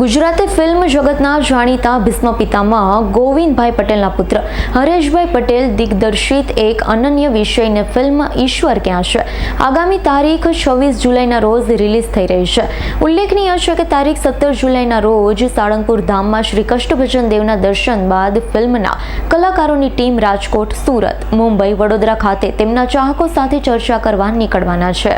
Gujarati film જગતના જાણીતા ભીષ્મ પિતામાં ગોવિંદભાઈ પટેલના પુત્ર, હરેશભાઈ પટેલ દિગ્દર્શિત એક અનન્ય વિષયની ફિલ્મ ઈશ્વર ક્યાં છે? આગામી તારીખ છવ્વીસ જુલાઈના રોજ રિલીઝ થઈ રહી છે. ઉલ્લેખનીય છે કે તારીખ સત્તર જુલાઈના રોજ સાળંગપુર ધામમાં શ્રી કષ્ટભજન દેવના દર્શન બાદ ફિલ્મના કલાકારોની ટીમ રાજકોટ, સુરત, મુંબઈ, વડોદરા ખાતે તેમના ચાહકો સાથે ચર્ચા કરવા નીકળવાના છે.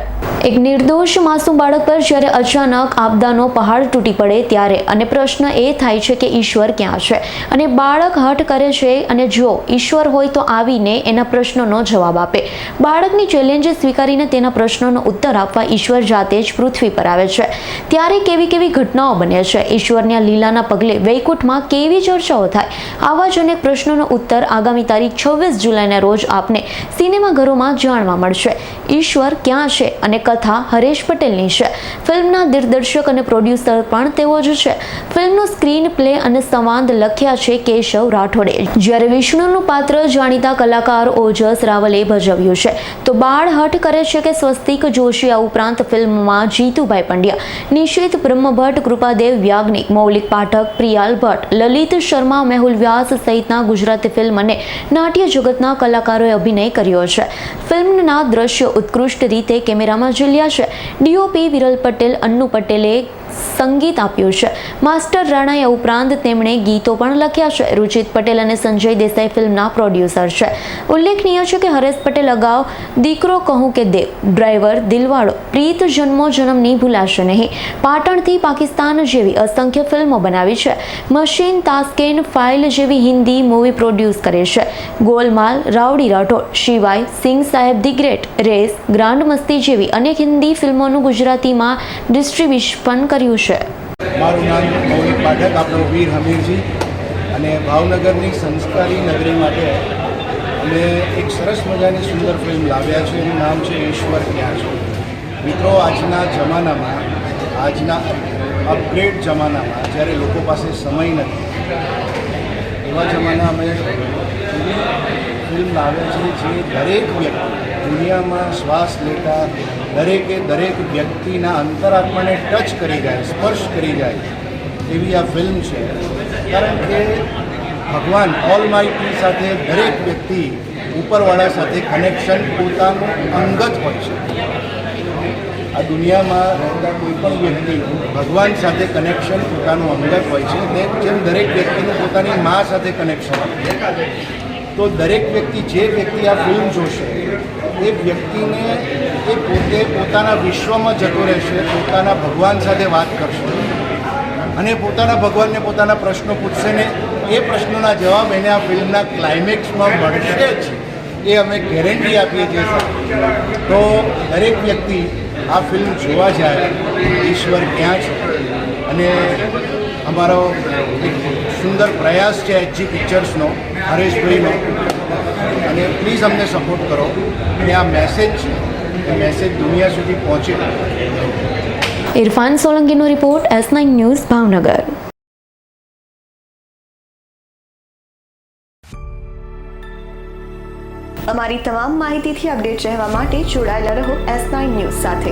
એક નિર્દોષ માસૂમ બાળક પર જ્યારે અચાનક આપદાનો પહાડ તૂટી પડે ત્યારે અને પ્રશ્ન એ થાય છે કે ઈશ્વર ક્યાં છે? અને બાળક હઠ કરે છે અને જો ઈશ્વર હોય તો આવીને એના પ્રશ્નોનો જવાબ આપે. બાળકની ચેલેન્જ સ્વીકારીને તેના પ્રશ્નોનો ઉત્તર આપવા ઈશ્વર જાતે જ પૃથ્વી પર આવે છે. ત્યારે કેવી કેવી ઘટનાઓ બને છે? ઈશ્વરની લીલાના પગલે વૈકુંઠમાં કેવી ચર્ચાઓ થાય? આવા જ અનેક પ્રશ્નોનો ઉત્તર આગામી તારીખ છવ્વીસ જુલાઈના રોજ આપને સિનેમાઘરોમાં જાણવા મળશે. ઈશ્વર ક્યાં છે? અને કથા હરેશ પટેલની છે. ફિલ્મના દિગ્દર્શક અને પ્રોડ્યુસર પણ તેઓ જ છે. ફિલ્મનો સ્ક્રીન પ્લે અને સંવાદ લખ્યા છે કેશવ રાઠોડે. જ્યારે વિષ્ણુનું પાત્ર જાણીતા કલાકાર ઓજસ રાવલે ભજવ્યું છે. તો બાળ હઠ કરે છે કે સ્વસ્તિક જોશી આ ઉપરાંત ફિલ્મમાં જીતુભાઈ પંડ્યા, નિશિત બ્રહ્મભટ્ટ, કૃપાદેવ વ્યાજ્ઞિક મૌલિક પાઠક પ્રિયાલ ભટ્ટ, લલિત શર્મા, મેહુલ વ્યાસ સહિતના ગુજરાતી ફિલ્મ અને નાટ્ય જગતના કલાકારોએ અભિનય કર્યો છે. ફિલ્મના દ્રશ્યો ઉત્કૃષ્ટ રીતે કેમેરામાં ઝીલ્યા છે. ડીઓપી વિરલ પટેલ, અન્નુ પટેલે સંગીત આપ્યું છે. માસ્ટર રાણાએ ઉપરાંત તેમણે ગીતો પણ લખ્યા છે. રુચિત પટેલ અને સંજય દેસાઈ ફિલ્મના પ્રોડ્યુસર છે. ઉલ્લેખનીય છે કે હરેશ પટેલ અગાઉ દીકરો કહું કે દેવ ડ્રાઈવર દિલવાડો પ્રીત જન્મો જન્મની ભૂલાશે નહીં. પાટણથી પાકિસ્તાન જેવી અસંખ્ય ફિલ્મો બનાવી છે. મશીન, તાસ્કેન, ફાઇલ જેવી હિન્દી મૂવી પ્રોડ્યુસ કરે છે. ગોલમાલ, રાવડી રાઠોડ, શિવાય, સિંહ સાહેબ ધી ગ્રેટ, રેસ, ગ્રાન્ડ મસ્તી જેવી અનેક હિન્દી ફિલ્મોનું ગુજરાતીમાં ડિસ્ટ્રીબ્યુશન કર્યું છે. મારું નામ મૌલિક પાઠક, આપણો વીર હમીરજી અને ભાવનગરની સંસ્કારી નગરી માટે અમે એક સરસ મજાની સુંદર ફિલ્મ લાવ્યા છે. એનું નામ છે ઈશ્વર ક્યાં છે? મિત્રો, આજના જમાનામાં, આજના અપગ્રેડ જમાનામાં જ્યારે લોકો પાસે સમય નથી, એવા જમાના અમે ફિલ્મ લાવ્યા છે જે દરેક વ્યક્તિ દુનિયામાં શ્વાસ લેતા દરેકે દરેક વ્યક્તિના અંતરાત્માને ટચ કરી જાય, સ્પર્શ કરી જાય એવી આ ફિલ્મ છે. કારણ કે ભગવાન ઓલ માઇટી સાથે દરેક વ્યક્તિ ઉપરવાળા સાથે કનેક્શન પોતાનું અંગત હોય છે. આ દુનિયામાં રહેતા કોઈ પણ વ્યક્તિ ભગવાન સાથે કનેક્શન પોતાનું અંગત હોય છે જેમ દરેક વ્યક્તિનું પોતાની મા સાથે કનેક્શન હોય તો દરેક વ્યક્તિ જે વ્યક્તિ આ ફિલ્મ જોશે, એ વ્યક્તિને એ પોતે પોતાના વિશ્વમાં જતો રહેશે, પોતાના ભગવાન સાથે વાત કરશે અને પોતાના ભગવાનને પોતાના પ્રશ્નો પૂછશે ને એ પ્રશ્નોના જવાબ એને આ ફિલ્મના ક્લાઇમેક્સમાં મળશે જ. એ અમે ગેરંટી આપીએ છીએ તો દરેક વ્યક્તિ આ ફિલ્મ જોવા જાય, ઈશ્વર ક્યાં છે? અને અમારો એક સુંદર પ્રયાસ છે એચજી પિક્ચર્સનો હરેશભાઈનો. અને પ્લીઝ અમને સપોર્ટ કરો. અને આ મેસેજ છે. એ મેસેજ દુનિયા સુધી પહોંચે. Irfan સોલંકીનો report S nine news Bhavnagar. અમારી તમામ માહિતીથી અપડેટ રહેવા માટે જોડાયેલા રહો એસ નાઇન ન્યૂઝ સાથે.